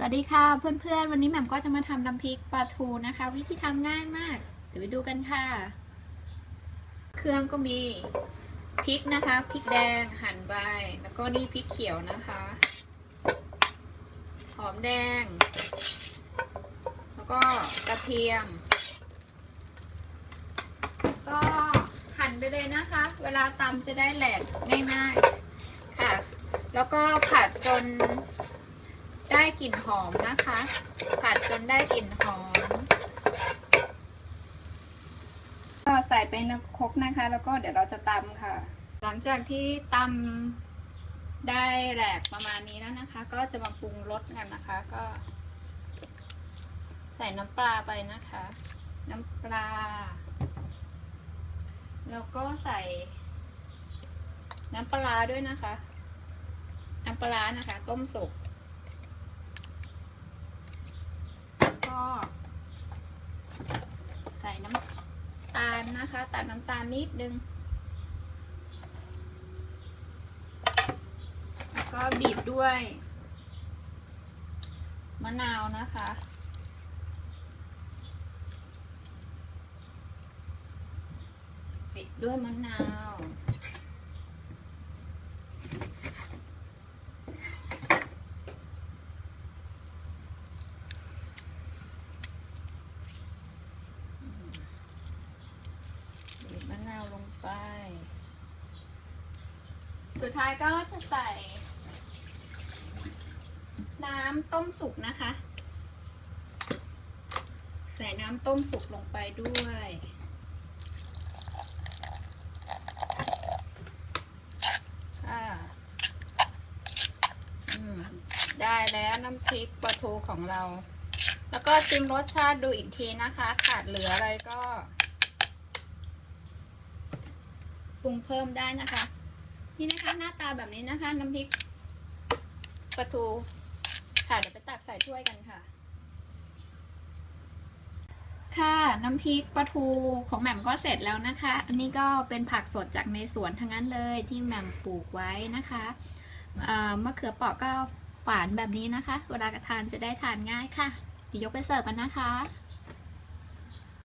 สวัสดีค่ะเพื่อนๆ วันนี้แหม่มก็จะมาทำน้ำพริกปลาทูนะคะ วิธีทำง่ายมาก เดี๋ยวไปดูกันค่ะ เครื่องก็มีพริกนะคะพริกแดงหั่นใบแล้วก็นี่พริกเขียวนะคะ หอมแดง แล้วก็กระเทียม ก็หั่นไปเลยนะคะ เวลาตำจะได้แหลกง่ายๆค่ะ แล้วก็ผัดจน ได้กลิ่นหอมนะคะ ผัดจนได้กลิ่นหอม ก็ใส่ไปในครกนะคะ แล้วก็เดี๋ยวเราจะตำค่ะ หลังจากที่ตำได้แหลกประมาณนี้แล้วนะคะ ก็จะมาปรุงรสกันนะคะ ก็ ใส่น้ำปลาไปนะคะ น้ำปลา แล้วก็ใส่ น้ำปลาด้วยนะคะน้ำปลานะคะ ต้มสุกใส่น้ำตาล นะคะ ตัดน้ำตาลนิดนึง แล้วก็บีบด้วย มะนาวนะคะ บีบด้วยมะนาว บีบมะนาวลง ไป สุดท้ายก็จะใส่ น้ำต้มสุกนะคะ ใส่น้ำต้มสุกลงไปด้วยได้แล้วน้ำพริกปลาทูของเรา แล้วก็ชิมรสชาติดูอีกทีนะคะ ขาดเหลืออะไรก็ ป รุงเพิ่มได้นะคะ นี่นะคะหน้าตาแบบนี้นะคะ น้ำพริกปลาทูค่ะเดี๋ยวไปตักใส่ถ้วยกันค่ะ ค่ะน้ำพริกปลาทูของแหม่มก็เสร็จแล้วนะคะ อันนี้ก็เป็นผักสดจากในสวนทั้งนั้นเลยที่แหม่มปลูกไว้นะคะมะเขือเปราะก็ฝานแบบนี้นะคะ เวลากระทานจะได้ทานง่ายค่ะเดี๋ยวยกไปเสิร์ฟกันนะคะ